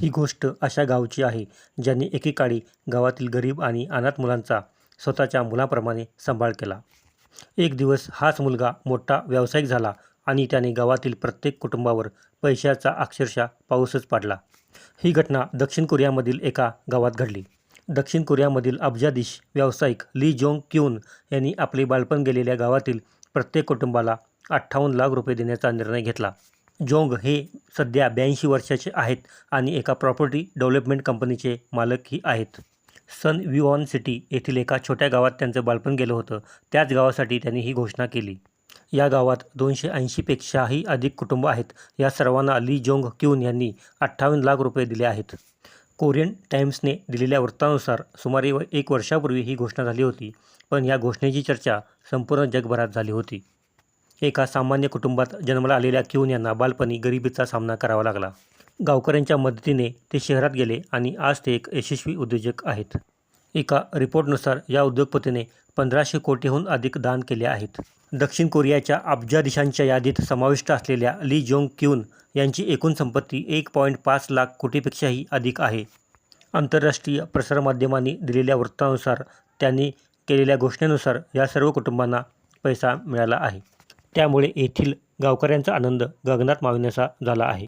ही गोष्ट अशा गावची आहे ज्यांनी एकेकाळी गावातील गरीब आणि अनाथ मुलांचा स्वतःच्या मुलाप्रमाणे सांभाळ केला. एक दिवस हाच मुलगा मोठा व्यावसायिक झाला आणि त्याने गावातील प्रत्येक कुटुंबावर पैशाचा अक्षरशः पाऊसच पाडला. ही घटना दक्षिण कोरियामधील एका गावात घडली. दक्षिण कोरियामधील अब्जाधीश व्यावसायिक ली जोंग क्यून यांनी आपले बालपण गेलेल्या गावातील प्रत्येक कुटुंबाला अठ्ठावन्न लाख रुपये देण्याचा निर्णय घेतला. जोंग हे सध्या ब्याऐंशी वर्षाचे आहेत आणि एका प्रॉपर्टी डेव्हलपमेंट कंपनीचे मालकही आहेत. सन विऑन सिटी येथील एका छोट्या गावात त्यांचं बालपण गेलं होतं. त्याच गावासाठी त्यांनी ही घोषणा केली. या गावात दोनशे ऐंशीपेक्षाही अधिक कुटुंब आहेत. या सर्वांना ली जोंग क्यून यांनी अठ्ठावन्न लाख रुपये दिले आहेत. कोरियन टाइम्सने दिलेल्या वृत्तानुसार सुमारे एक वर्षापूर्वी ही घोषणा झाली होती. पण या घोषणेची चर्चा संपूर्ण जगभरात झाली होती. एका सामान्य कुटुंबात जन्माला आलेल्या क्यून यांना बालपणी गरिबीचा सामना करावा लागला. गावकऱ्यांच्या मदतीने ते शहरात गेले आणि आज ते एक यशस्वी उद्योजक आहेत. एका रिपोर्टनुसार या उद्योगपतीने पंधराशे कोटीहून अधिक दान केले आहेत. दक्षिण कोरियाच्या अब्जाधीशांच्या यादीत समाविष्ट असलेल्या ली जोंग क्यून यांची एकूण संपत्ती एक पॉईंट पाच लाख कोटीपेक्षाही अधिक आहे. आंतरराष्ट्रीय प्रसारमाध्यमांनी दिलेल्या वृत्तानुसार त्यांनी केलेल्या घोषणेनुसार या सर्व कुटुंबांना पैसा मिळाला आहे. त्यामुळे येथील गावकऱ्यांचा आनंद गगनात माविण्याचा झाला आहे.